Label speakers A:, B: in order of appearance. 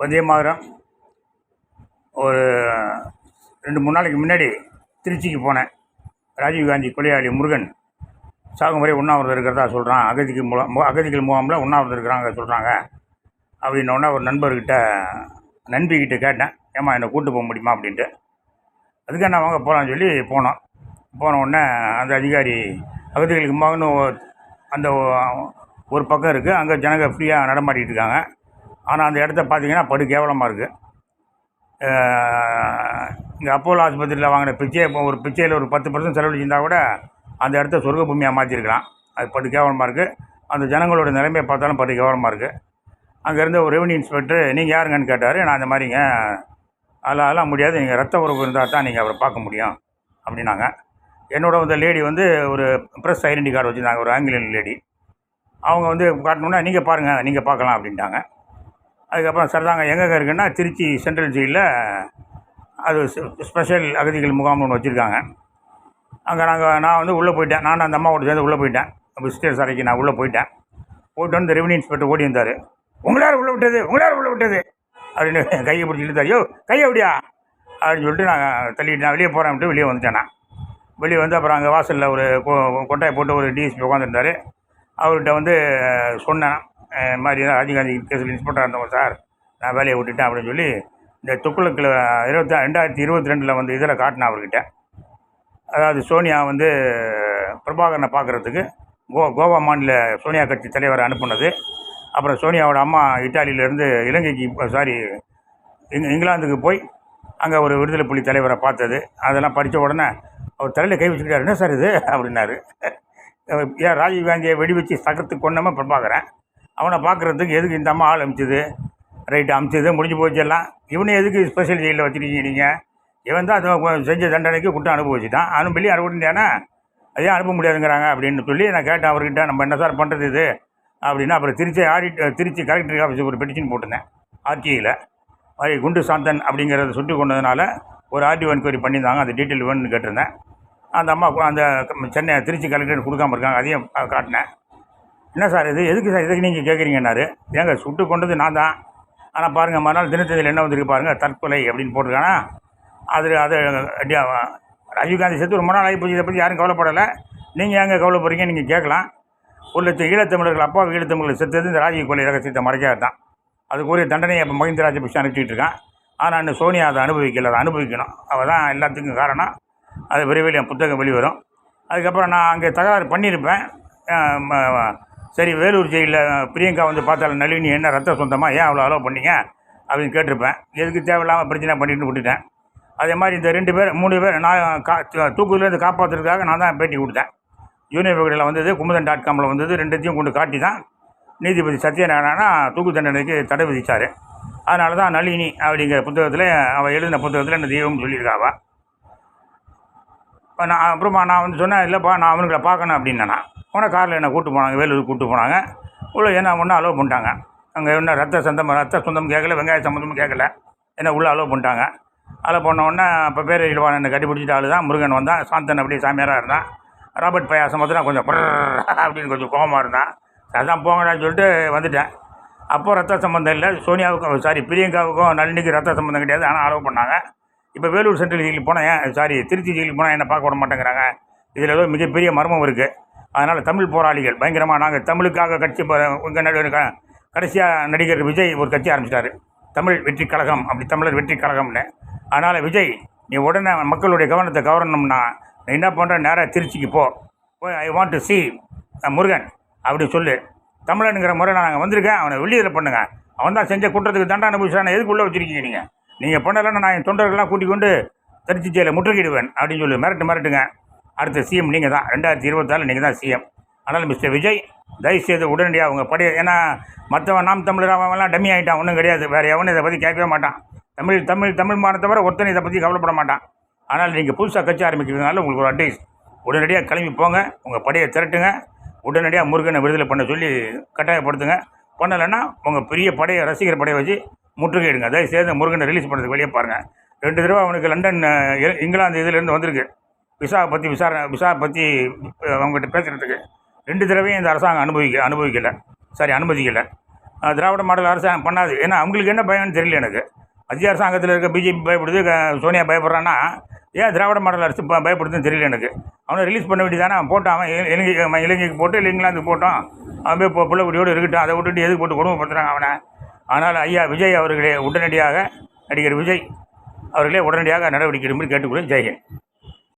A: வந்தே ஒரு ரெண்டு மூணு நாளைக்கு முன்னாடி திருச்சிக்கு போனேன். ராஜீவ்காந்தி கொலையாளி முருகன். சாகும் வரை உண்ணாவிரதம் இருக்கிறதா சொல்கிறான் அகதிக்கு மூலம் அகதிகள் முகாமில் உண்ணாவிரதம் இருக்கிறாங்க சொல்கிறாங்க அப்படின்னோடனே ஒரு நண்பர்கிட்ட நண்பிக்கிட்ட கேட்டேன். ஏம்மா என்னை கூட்டு போக முடியுமா அப்படின்ட்டு. அதுக்கு என்ன வாங்க போகலான்னு சொல்லி போனோம். போன உடனே அந்த அதிகாரி அகதிகளுக்கு மகனும் அந்த ஒரு பக்கம் இருக்குது அங்கே ஜனங்க ஃப்ரீயாக நடமாடிட்டு இருக்காங்க. ஆனால் அந்த இடத்த பார்த்தீங்கன்னா படு கேவலமாக இருக்குது இங்கே அப்போலோ ஆஸ்பத்திரியில் வாங்கின பிச்சை இப்போ ஒரு பிச்சையில் ஒரு பத்து பர்சன்ட் செலவழிச்சிருந்தா கூட அந்த இடத்த சொர்க்க பூமியாக மாற்றிருக்கலாம் அது படு கேவலமாக இருக்குது அந்த ஜனங்களோட நிலைமையை பார்த்தாலும் படு கேவலமாக இருக்குது அங்கேருந்து ஒரு ரெவன்யூ இன்ஸ்பெக்டர் நீங்கள் யாருங்கன்னு கேட்டார். நான் அந்த மாதிரிங்க அதெல்லாம் அதெல்லாம் முடியாது. நீங்கள் ரத்த உறவு இருந்தால் தான் நீங்கள் அவரை பார்க்க முடியும். அப்படின்னாங்க. என்னோட வந்த லேடி வந்து ஒரு ப்ரெஸ் ஐடென்டி கார்டு வச்சுருந்தாங்க. ஒரு ஆங்கிலேயன் லேடி அவங்க வந்து காட்டணுன்னா நீங்கள் பாருங்கள் நீங்கள் பார்க்கலாம். அப்படின்ட்டாங்க. அதுக்கப்புறம் சரதாங்க எங்கே இருக்குன்னா திருச்சி சென்ட்ரல் ஜெயிலில் அது ஸ்பெஷல் அகதிகள் முகாம் ஒன்று வச்சுருக்காங்க. அங்கே நாங்கள் நான் வந்து உள்ளே போயிட்டேன். நான் அந்த அம்மாவோட சேர்ந்து உள்ளே போயிட்டேன். விசிட்டர்ஸ் அறைக்கு நான் உள்ளே போயிட்டேன். போயிட்டு வந்து ரெவன்யூ இன்ஸ்பெக்டர் ஓடி வந்தார். உங்களார் உள்ளே விட்டது? உங்களார் உள்ளே விட்டது? அப்படின்னு கையை பிடிச்சிட்டு ஐயோ கையை அப்படியா அப்படின்னு சொல்லிட்டு நான் தள்ளிட்டு நான் வெளியே போகிறேன்ட்டு வெளியே வந்துட்டேன் நான். வெளியே வந்து அப்புறம் அங்கே வாசலில் ஒரு கொ- கொட்டாயை போட்டு ஒரு டிஎஸ்பி உட்காந்துருந்தார் அவர்கிட்ட வந்து சொன்னேன். அஹ், இந்த மாதிரி ராஜீவ்காந்தி கேஸில் இன்ஸ்பெக்டராக இருந்தவங்க சார் நான் வேலையை விட்டுட்டேன் அப்படின்னு சொல்லி இந்த துக்குளக்கில் இருபத்தி ரெண்டாயிரத்தி இருபத்தி ரெண்டில் வந்து இதில் காட்டினேன் அவர்கிட்ட. அதாவது சோனியா வந்து பிரபாகரனை பார்க்குறதுக்கு கோ கோவா மாநில சோனியா கட்சி தலைவரை அனுப்புனது. அப்புறம் சோனியாவோட அம்மா இட்டாலியிலேருந்து இலங்கைக்கு சாரி இங் இங்கிலாந்துக்கு போய் அங்கே ஒரு விடுதலை புலி தலைவரை பார்த்தது. அதெல்லாம் படித்த உடனே அவர் தலையில் கை வச்சுக்கிட்டார். என்ன சார் இது? அப்படின்னாரு. ஏன் ராஜீவ்காந்தியை வெடி வச்சு சகத்து கொண்டமாக பிரபாகரன்? அவனை பார்க்குறதுக்கு எதுக்கு இந்த அம்மா ஆள் அமிச்சது? ரைட்டு அமிச்சது முடிஞ்சு போச்சு எல்லாம். இவனை எதுக்கு ஸ்பெஷல் ஜெயிலில் வச்சுருக்கீங்க நீங்கள் இவன் தான் அது செஞ்ச தண்டனைக்கு குற்றம் அனுபவிச்சுட்டான் அவனும் வெளியே அனுப்பிட்டானா அதையும் அனுப்ப முடியாதுங்கிறாங்க அப்படின்னு சொல்லி நான் கேட்டேன் அவர்கிட்ட நம்ம என்ன சார் பண்ணுறது இது? அப்படின்னா அப்புறம் திருச்சி ஆடிட் திருச்சி கலெக்டர் ஆஃபீஸுக்கு ஒரு பெட்டிஷன் போட்டிருந்தேன். ஆர்டிஐயில் மாதிரி குண்டு சாந்தன் அப்படிங்கிறத சுட்டு கொண்டதுனால ஒரு ஆர்டிஓ என்கொயரி பண்ணியிருந்தாங்க. அந்த டீட்டெயில் வேணும்னு கேட்டிருந்தேன். அந்த அம்மா அந்த சென்னை திருச்சி கலெக்டர் கொடுக்காம இருக்காங்க. அதையும் காட்டினேன். என்ன சார் இது? எதுக்கு சார் இதுக்கு நீங்கள் கேட்குறீங்கன்னாரு ஏங்க சுட்டு கொண்டது நான் தான். ஆனால் பாருங்கள் மறுநாள் தினத்தந்தியில் என்ன வந்திருக்கு பாருங்கள் தற்கொலை அப்படின்னு போட்டிருக்கானா? அது அது ராஜீவ்காந்தி செத்து ரொம்ப நாள் ஆகி போச்சு இதை பற்றி யாரும் கவலைப்படலை. நீங்கள் எங்கே கவலைப்படுறீங்க? நீங்கள் கேட்கலாம். ஒரு லட்சம் ஈழத்தமிழர்கள் அப்பா ஈழத்தமிழர்கள் செத்தது இந்த ராஜீவ் கொலை ரகசியத்தை மறைக்காது தான். அதுக்குரிய தண்டனையை இப்போ மஹிந்த ராஜபக்ஷ அனுப்பிச்சிட்டு இருக்கான். ஆனால் இன்னும் சோனியா அதை அனுபவிக்கல அதை அனுபவிக்கணும். அவள் தான் எல்லாத்துக்கும் காரணம். அது விரைவில் என் புத்தகம் வெளிவரும். அதுக்கப்புறம் நான் அங்கே தகராறு பண்ணியிருப்பேன். சரி வேலூர் ஜெயிலில் பிரியங்கா வந்து பார்த்தாலும் நளினி என்ன ரத்த சொந்தமாக ஏன் அவ்வளோ அலோவ் பண்ணீங்க? அப்படின்னு கேட்டிருப்பேன். எதுக்கு தேவையில்லாமல் பிரச்சனை பண்ணிட்டு விட்டுட்டேன். அதே மாதிரி இந்த ரெண்டு பேர் மூணு பேர் நான் கா தூக்குதுலேருந்து காப்பாற்றுறதுக்காக நான் தான் பேட்டி கொடுத்தேன். யூனியன் பகுதியில் வந்தது குமுதன் டாட் காமில் வந்தது ரெண்டுத்தையும் கொண்டு காட்டி தான் நீதிபதி சத்யநாராயணா தூக்கு தண்டனைக்கு தடை விதிச்சார். அதனால தான் நளினி அப்படிங்கிற புத்தகத்தில் அவள் எழுதின புத்தகத்தில் என்ன தெய்வம்னு சொல்லியிருக்காவா? இப்போ நான் அப்புறமா நான் வந்து சொன்னேன் இல்லைப்பா நான் அவனுங்களை பார்க்கணும் அப்படின்னா உடனே காரில் என்னை கூட்டு போனாங்க வேலூர் கூட்டு போனாங்க. உள்ளே என்ன ஒன்றா அலோவ் பண்ணிட்டாங்க. அங்கே என்ன ரத்த சொந்தம் ரத்த சொந்தம் கேட்கல வெங்காய சம்மந்தமும் கேட்கல என்ன உள்ளே அலோவ் பண்ணிட்டாங்க. அதில் பண்ண உடனே இப்போ பேர் இழுவான் என்னை கட்டி பிடிச்சிட்ட தான். முருகன் வந்தான் சாந்தன் அப்படியே சாமியாராக இருந்தான். ராபர்ட் பயாசம் வந்து நான் கொஞ்சம் அப்படின்னு கொஞ்சம் கோபமாக இருந்தான். அதான் போங்கடான்னு சொல்லிட்டு வந்துட்டேன். அப்போ ரத்த சம்மந்தம் இல்லை. சோனியாவுக்கும் சாரி பிரியங்காவுக்கும் நளினிக்கு ரத்த சம்மந்தம் கிடையாது. ஆனால் அலோவ் பண்ணாங்க. இப்போ வேலூர் சென்ட்ரல் ஜெயிலுக்கு போனேன் சாரி திருச்சி ஜெயிலுக்கு போனால் என்ன பார்க்க விட மாட்டேங்கிறாங்க? இதில் ஏதோ மிகப்பெரிய மர்மம் இருக்குது அதனால் தமிழ் போராளிகள் பயங்கரமாக நாங்கள் தமிழுக்காக கட்சி உங்கள் நடுவர் கடைசியாக நடிகர் விஜய் ஒரு கட்சி ஆரம்பிச்சிட்டாரு. தமிழ் வெற்றி கழகம் அப்படி தமிழர் வெற்றி கழகம்னு. அதனால் விஜய் நீ உடனே மக்களுடைய கவனத்தை கவரணும்னா நீ என்ன பண்ணுற நேராக திருச்சிக்கு போ. போய் I want to see Murugan அப்படி சொல்லு. தமிழனுங்கிற முறை நாங்கள் வந்திருக்கேன் அவனை வெளியில் பண்ணுங்கள் அவன் தான் செஞ்ச குற்றத்துக்கு தண்டனை அனுபவிச்சான எதுக்குள்ளே வச்சுருக்கீங்க வச்சிருக்கீங்க நீங்கள் நீங்கள் பண்ணலைன்னா நான் என் தொண்டர்கள்லாம் கூட்டிக் கொண்டு திருச்சி ஜெயிலை முற்றுகிடுவேன் அப்படின்னு சொல்லி. மிரட்டு மிரட்டுங்க. அடுத்த சிஎம் நீங்கள் தான் ரெண்டாயிரத்தி இருபத்தாறு நீங்கள் தான் சிஎம் அதனால் மிஸ்டர் விஜய் தயவுசெய்து உடனடியாக அவங்க படி ஏன்னா மற்றவன் நாம் தமிழர் அவன்லாம் டம்மி ஆகிட்டான் ஒன்றும் கிடையாது. வேறு எவனும் இதை பற்றி கேட்கவே மாட்டான். தமிழ் தமிழ் தமிழ் மாணத்தை தவிர ஒருத்தனை இதை பற்றி கவலைப்பட மாட்டான். ஆனால் நீங்கள் புதுசாக கட்சி ஆரம்பிக்கிறதுனால உங்களுக்கு ஒரு அட்வைஸ் உடனடியாக கிளம்பி போங்க. உங்கள் படையை திரட்டுங்க. உடனடியாக முருகனை விடுதலை பண்ண சொல்லி கட்டாயப்படுத்துங்க. பண்ணலைன்னா உங்கள் பெரிய படையை ரசிகர் படையை வச்சு முற்றுகையிடுங்க. தயவுசெய்து முருகனை ரிலீஸ் பண்ணுறதுக்கு வெளியே பாருங்கள் ரெண்டு தடவை அவனுக்கு லண்டன் இங்கிலாந்து இதுலேருந்து வந்திருக்கு. விசாவை பற்றி விசாரணை விசா பற்றி அவங்ககிட்ட பேசுகிறதுக்கு ரெண்டு தடவையும் இந்த அரசாங்கம் அனுபவிக்க அனுபவிக்கலை. சாரி அனுமதிக்கலை. திராவிட மாடல் அரசாங்கம் பண்ணாது. ஏன்னா அவங்களுக்கு என்ன பயம்னு தெரியல எனக்கு. மத்திய அரசாங்கத்தில் இருக்க பிஜேபி பயப்படுது சோனியா பயப்படுறான்னா ஏன் திராவிட மாடல் அரசு ப- பயப்படுதுன்னு தெரியல எனக்கு. அவனை ரிலீஸ் பண்ண வேண்டியதானே அவன் போட்டான். அவன் இலங்கை அவன் இலங்கைக்கு போட்டு இல்லை இங்கிலாந்துக்கு போட்டான். அவன் போய் பிள்ளைக்குடியோடு இருக்கட்டும். அதை விட்டுட்டு எதுக்கு போட்டு கொடுமைப்படுத்துகிறாங்க அவனை? ஆனால் ஐயா விஜய் அவர்களே உடனடியாக நடிகர் விஜய் அவர்களே உடனடியாக நடவடிக்கை எடுக்கும்படி கேட்டுக்கொள்ள ஜெயகன்